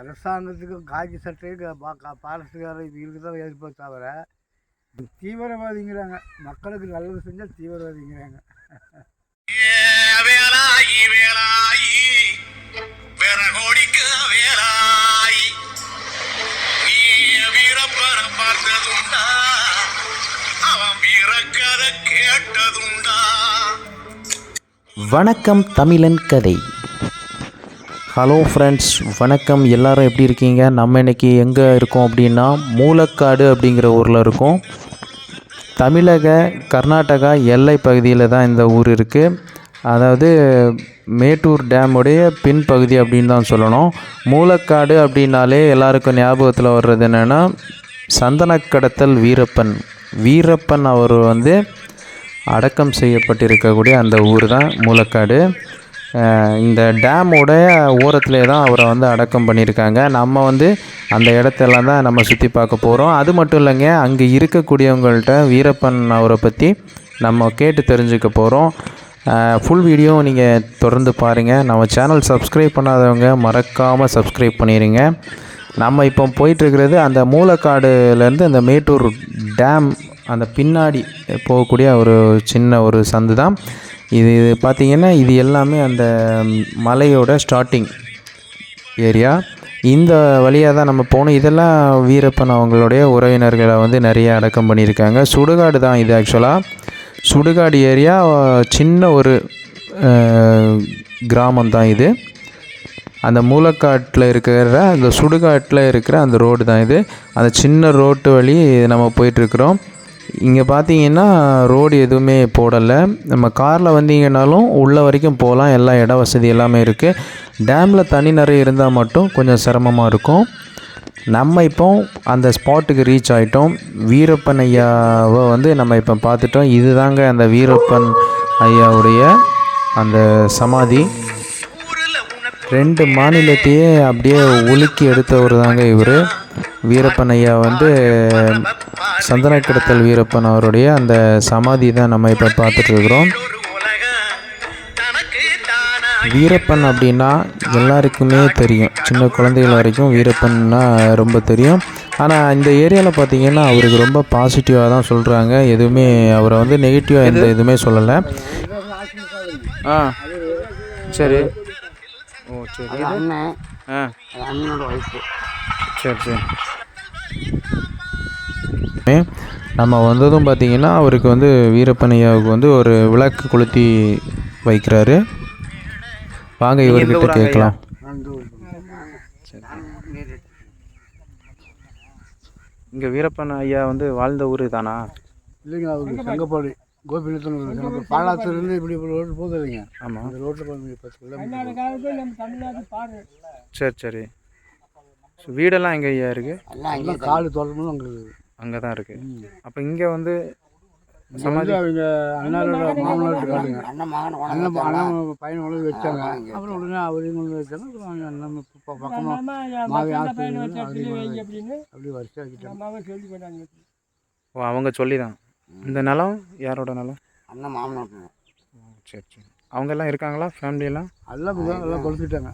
அரசாங்கத்துக்கு காக்கி சட்டை பாரசுக்கார இவங்களுக்கு தான் எதிர்ப்பை தவிர தீவிரவாதிங்கிறாங்க. மக்களுக்கு நல்லது செஞ்சால் தீவிரவாதிங்கிறாங்க. வேலாயி வேலாயி விறகோடிக்கு வேலாயி நீ வீரப்பர பார்த்ததுண்டா அவன் வீரக்கதை கேட்டதுண்டா. வணக்கம் தமிழன் கதை. ஹலோ ஃப்ரெண்ட்ஸ் வணக்கம். எல்லாரும் எப்படி இருக்கீங்க? நம்ம இன்றைக்கி எங்கே இருக்கோம் அப்படின்னா மூலக்காடு அப்படிங்கிற ஊரில் இருக்கோம். தமிழக கர்நாடகா எல்லை பகுதியில் தான் இந்த ஊர் இருக்குது அதாவது மேட்டூர் டேமுடைய பின்பகுதி அப்படின்னு தான் சொல்லணும். மூலக்காடு அப்படின்னாலே எல்லாருக்கும் ஞாபகத்தில் வர்றது என்னென்னா சந்தனக்கடத்தல் வீரப்பன். வீரப்பன் அவர் வந்து அடக்கம் செய்யப்பட்டிருக்கக்கூடிய அந்த ஊர் தான் மூலக்காடு. இந்த டேமோட ஓரத்திலே தான் அவரை வந்து அடக்கம் பண்ணியிருக்காங்க. நம்ம வந்து அந்த இடத்தெல்லாம் தான் நம்ம சுற்றி பார்க்க போகிறோம் அது மட்டும் இல்லைங்க அங்கே இருக்கக்கூடியவங்கள்ட்ட வீரப்பன் அவரை பற்றி நம்ம கேட்டு தெரிஞ்சுக்க போகிறோம் ஃபுல் வீடியோ நீங்கள் தொடர்ந்து பாருங்கள் நம்ம சேனல் சப்ஸ்கிரைப் பண்ணாதவங்க மறக்காமல் சப்ஸ்கிரைப் பண்ணிடுங்க நம்ம இப்போ போயிட்டுருக்கிறது அந்த மூலக்காடுலேருந்து அந்த மேட்டூர் டேம் அந்த பின்னாடி போகக்கூடிய ஒரு சின்ன ஒரு சந்து தான் இது பார்த்திங்கன்னா இது எல்லாமே அந்த மலையோட ஸ்டார்டிங் ஏரியா இந்த வழியாக தான் நம்ம போகணும். இதெல்லாம் வீரப்பன் அவங்களுடைய உறவினர்களை வந்து நிறைய அடக்கம் பண்ணியிருக்காங்க. சுடுகாடு தான் இது ஆக்சுவலாக சுடுகாடு ஏரியா சின்ன ஒரு கிராமம் தான் இது. அந்த மூலக்காட்டில் இருக்கிற அந்த சுடுகாட்டில் இருக்கிற அந்த ரோடு தான் இது. அந்த சின்ன ரோட்டு வழி நம்ம போயிட்டுருக்குறோம் இங்கே பார்த்தீங்கன்னா ரோடு எதுவுமே போடலை. நம்ம காரில் வந்தீங்கன்னாலும் உள்ள வரைக்கும் போகலாம். எல்லா இட வசதி எல்லாமே இருக்குது டேமில் தண்ணி நிறைய இருந்தால் மட்டும் கொஞ்சம் சிரமமாக இருக்கும். நம்ம இப்போ அந்த ஸ்பாட்டுக்கு ரீச் ஆகிட்டோம் வீரப்பன் ஐயாவை வந்து நம்ம இப்போ பார்த்துட்டோம். இதுதாங்க அந்த வீரப்பன் ஐயாவுடைய அந்த சமாதி. ரெண்டு மாநிலத்தையே அப்படியே உலுக்கி எடுத்தவர் தாங்க இவர். வீரப்பன் ஐயா வந்து சந்தன கிடத்தல் வீரப்பன் அவருடைய அந்த சமாதி தான் நம்ம இப்போ பார்த்துட்ருக்குறோம். வீரப்பன் அப்படின்னா எல்லாருக்குமே தெரியும். சின்ன குழந்தைகள் வரைக்கும் வீரப்பன்னா ரொம்ப தெரியும். ஆனால் இந்த ஏரியாவில் பார்த்தீங்கன்னா அவருக்கு ரொம்ப பாசிட்டிவாக தான் சொல்கிறாங்க எதுவுமே அவரை வந்து நெகட்டிவாக எந்த எதுவுமே சொல்லலை. ஆ சரி. ஓ சரி. அண்ணன். ஆ. அண்ணனோட ஒய்ஃபு சரி சரி. நம்ம வந்ததும் பார்த்தீங்கன்னா அவருக்கு வந்து வீரப்பனையாவுக்கு வந்து ஒரு விளக்கு கொளுத்தி வைக்கிறாரு. வாங்க இவர்கிட்ட கேட்கலாம். இங்கே வீரப்பன் ஐயா வந்து வாழ்ந்த ஊர் தானா? இல்லைங்க அவருக்கு சங்கப்பாடு. கோபிநாத்தன் பாலாத்துலேருந்து இப்படி ஒரு ரோடு போகுது இல்லைங்க. ஆமாம் அந்த ரோட்டில் பாருங்க பத்து கிலோமீட்டர் சரி சரி. ஸோ வீடெல்லாம் எங்கே ஐயா இருக்குது எல்லாம் காடு தோட்டமும் அங்கே இருக்குது. அங்கே தான் இருக்குது அப்போ இங்கே வந்து வந்து அவங்க அண்ணாரோட மாமனார்ட்ட காட்டுங்க அண்ணன் அண்ணன் பையன் வச்சாங்க. அப்புறம் உடனே அவரையும் கொண்டு வச்சாங்க. அப்புறம் அவங்க அண்ணன் பக்கமாக மாவி ஆஸ்பத்திரி அப்படி வரிசை ஆக்கிட்டாங்க ஓ அவங்க சொல்லி தான் இந்த நிலம் யாரோட நிலம்? அண்ணன் மாமனார் சரி சரி. அவங்கெல்லாம் இருக்காங்களா? ஃபேமிலியெல்லாம் எல்லாம் எல்லாம் கொடுத்துட்டாங்க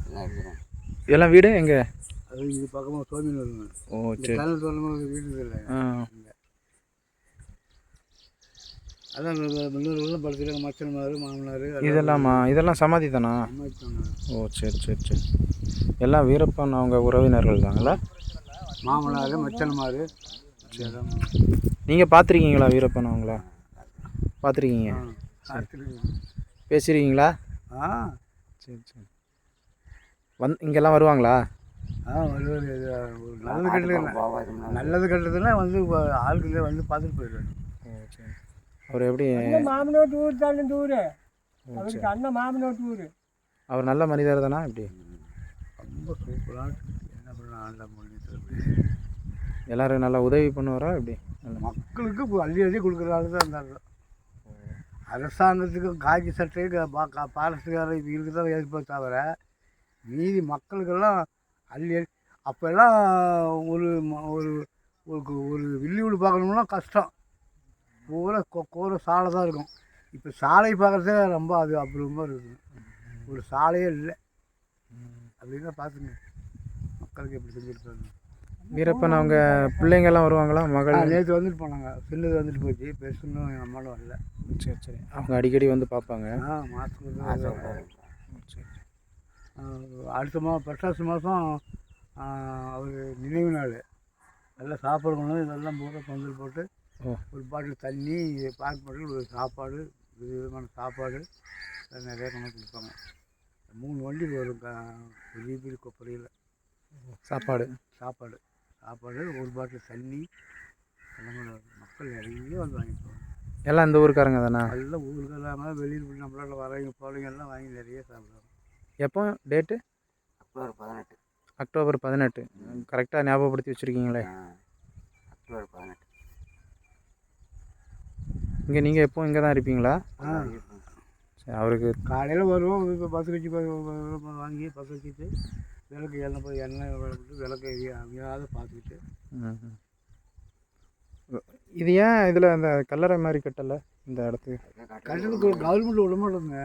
எல்லாம் வீடு எங்கே? அது இது பக்கமாக சோமியில் ஓ சரி. வீடு இல்லை. அதான் முன்னோர்கள்லாம் படுத்துட்டாங்க மச்சன்மார் மாமனார் இதெல்லாமா? இதெல்லாம் சமாதி தானா ஓ சரி சரி சரி. எல்லாம் வீரப்பன் அவங்க உறவினர்கள் தாங்களா? மாமனார் மச்சன்மார் நீங்கள் பார்த்துருக்கீங்களா வீரப்பன் அவங்கள? பார்த்துருக்கீங்க பேசியிருக்கீங்களா ஆ. சரி சரி. வந் இங்கெல்லாம் வருவாங்களா? ஆ வருவார். நல்லது கெட்டது நல்லது கெட்டதுன்னா வந்து ஆட்களே வந்து பார்த்துட்டு போயிடுவாரு. ஓ சரி. அவர் எப்படி? மாமனோட்டு ஊர் தானே ஊர்? அவருக்கு அண்ணன் மாமனோட்டு ஊர். அவர் நல்ல மனிதர் தானா எப்படி? ரொம்ப சூப்பரான என்ன பண்ண ஆண்டா எல்லாரும் நல்லா உதவி பண்ணுவாரா எப்படி? மக்களுக்கு இப்போ அள்ளி அள்ளி கொடுக்குற தான் இருந்தாங்க. அரசாங்கத்துக்கு காக்கி சட்டை பாரஸ்டுக்காரர் இது இருக்கு தான் ஏற்பட தவிர மீதி மக்களுக்கெல்லாம் அள்ளி அள்ளி அப்போல்லாம் ஒரு ஒரு ஒரு ஒரு வில்லி வீடு பார்க்கணும்னா கஷ்டம். பூரா கூற சாலை தான் இருக்கும். இப்போ சாலை பார்க்குறதே ரொம்ப அது அபூர்வமாக இருக்குது. ஒரு சாலையே இல்லை. அப்படின்னா பார்த்துங்க. மக்களுக்கு எப்படி செஞ்சுருக்காங்க வீரப்பன் அவங்க பிள்ளைங்கெல்லாம் வருவாங்களா? மகள்? நேற்று வந்துட்டு போனாங்க. சின்னது வந்துட்டு போச்சு. பெருசுன்னும் எங்கள் அம்மாவும் வரல. சரி சரி. அவங்க அடிக்கடி வந்து பார்ப்பாங்க. ஆ மாதத்துக்கு சரி அடுத்த மாதம் பட்டாசு மாதம் அவர் நினைவு நாள். நல்லா சாப்பாடு கொண்டு இதெல்லாம் பூரா பந்தல் போட்டு. ஒரு பாட்டில் தண்ணி பாக்கு பாட்டில் ஒரு சாப்பாடு வித விதமான சாப்பாடு நிறைய கொண்டு கொடுப்பாங்க. மூணு வண்டி வரும் பெரிய பெரிய கொப்பரையில். சாப்பாடு. சாப்பாடு. சாப்பாடு ஒரு பாட்டில் தண்ணி எல்லாம். மக்கள் நிறைய வந்து வாங்கிட்டு போவாங்க எல்லாம் இந்த ஊருக்காரங்க தானா? எல்லாம் ஊருக்கு இல்லாமல் வெளியில் போய் நம்மளால வரவங்க போகிறவங்க எல்லாம் வாங்கி நிறைய சாப்பிடுவாங்க. எப்போ? டேட்டு? அக்டோபர் பதினெட்டு. அக்டோபர் பதினெட்டு. கரெக்டாக ஞாபகப்படுத்தி வச்சுருக்கீங்களே. அக்டோபர் பதினெட்டு. இங்கே நீங்கள் எப்போ இங்கே தான் இருப்பீங்களா? ஆ சரி அவருக்கு காலையில் வருவோம் இப்போ பத்து கட்சி வாங்கி பத்து வச்சுட்டு விளக்கு எண்ணெய் போய் எண்ணெய் விளக்கிட்டு விளக்கு எரிய அமையாத பார்த்துக்கிட்டு. இது ஏன் இதில் அந்த கல்லறை மாதிரி கட்டலை இந்த இடத்துக்கு? கட்டணத்துக்கு கவர்மெண்ட் விட மாட்டோங்க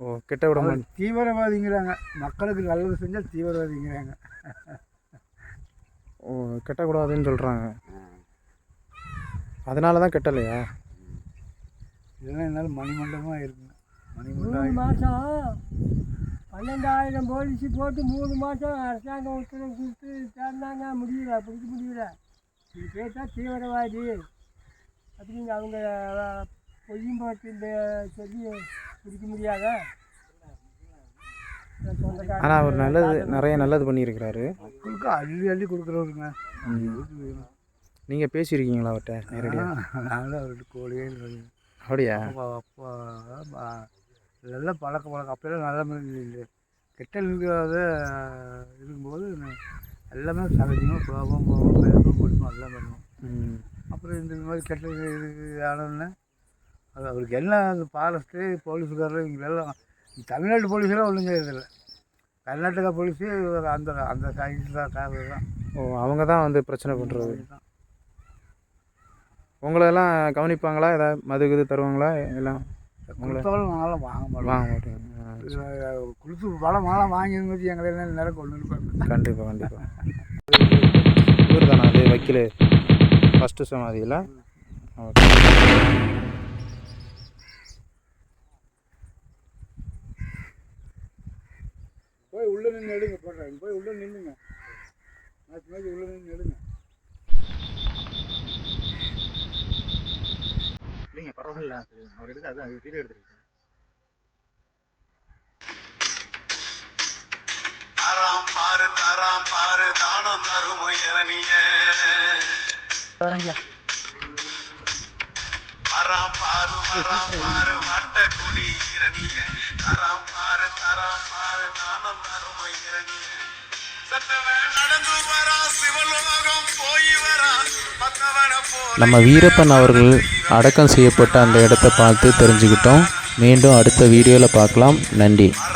ஓ கிட்ட விட மாட்டேன். தீவிரவாதிங்கிறாங்க. மக்களுக்கு நல்லது செஞ்சால் தீவிரவாதிங்கிறாங்க. ஓ கட்டக்கூடாதுன்னு சொல்கிறாங்க அதனால தான் கட்டலையா? இதெல்லாம் என்னால் மணிமண்டபமாக இருக்குங்க மூணு மணிமண்டபம் பன்னெண்டாயிரம் போலீஸ் போட்டு மூணு மாதம் அரசாங்கம் உத்தரவு கொடுத்து தேர்ந்தாங்க முடியல. பிடிக்க முடியல. இது கேட்டால் தீவிரவாதி. அப்படின்னு அவங்க பொய்யும் போட்டு இந்த சொல்லி பிடிக்க முடியாத? ஆனால் அவர் நல்லது நிறைய நல்லது பண்ணியிருக்கிறாரு. மக்களுக்கு அள்ளி அள்ளி கொடுக்குறவருங்க. நீங்கள் பேசியிருக்கீங்களா அவர்கிட்ட நேரடியாக நானும் அவர்கிட்ட கோழியே. அப்படியா? அப்பா அப்பா இதெல்லாம் பழக்க பழக்கம் அப்போல்லாம் நல்ல மாதிரி கெட்ட இருக்கிறத இருக்கும்போது எல்லாமே சகஜமாக கோபம் போகும் பேசும் பிடிக்கும் எல்லாம் பண்ணுவோம். அப்புறம் இந்த மாதிரி கெட்ட இது ஆனோடனே அது அவருக்கு என்ன அந்த ஃபாரஸ்ட்டு போலீஸுக்காரர் இவங்களெல்லாம் தமிழ்நாட்டு போலீஸெல்லாம் ஒன்றும் செய்யறதில்ல. கர்நாடகா போலீஸு அந்த அந்த சைடு தான் ஓ அவங்க தான் வந்து பிரச்சனை பண்ணுறது உங்களெல்லாம் கவனிப்பாங்களா? ஏதாவது மது இது தருவாங்களா? எல்லாம்? கொடுத்தாலும் நாங்களாம் வாங்க மாட்டோம் வாங்க கொடுத்து பழம் மாலை வாங்கிருந்து வச்சு எங்களை என்ன நேரம் கொண்டு இருப்பாங்க. கண்டிப்பாக கண்டிப்பாக இவர் தானே அது வக்கீல்? ஃபஸ்ட்டு சமாதியில் ஓகே. போய் உள்ளே நின்று எடுங்க போடுறாங்க போய் உள்ளே நின்றுங்க மேட்ச் மேட்ச் உள்ளே நின்று எடுங்க. இல்லைங்க பரவாயில்ல. அவர் எடுத்து அதான் வீடியோ எடுத்துருக்கேன் தராம் பாரு தராம் பாரு தானம் தரும் இறனிய வராம் பாரு வராம் பாரு வட்ட குடி இறனிய தராம் பாரு தராம் பாரு தானம் தரும் சத்தவன் நம்ம வீரப்பன் அவர்கள் அடக்கம் செய்யப்பட்ட அந்த இடத்த பார்த்து தெரிஞ்சுக்கிட்டோம். மீண்டும் அடுத்த வீடியோவில் பார்க்கலாம். நன்றி.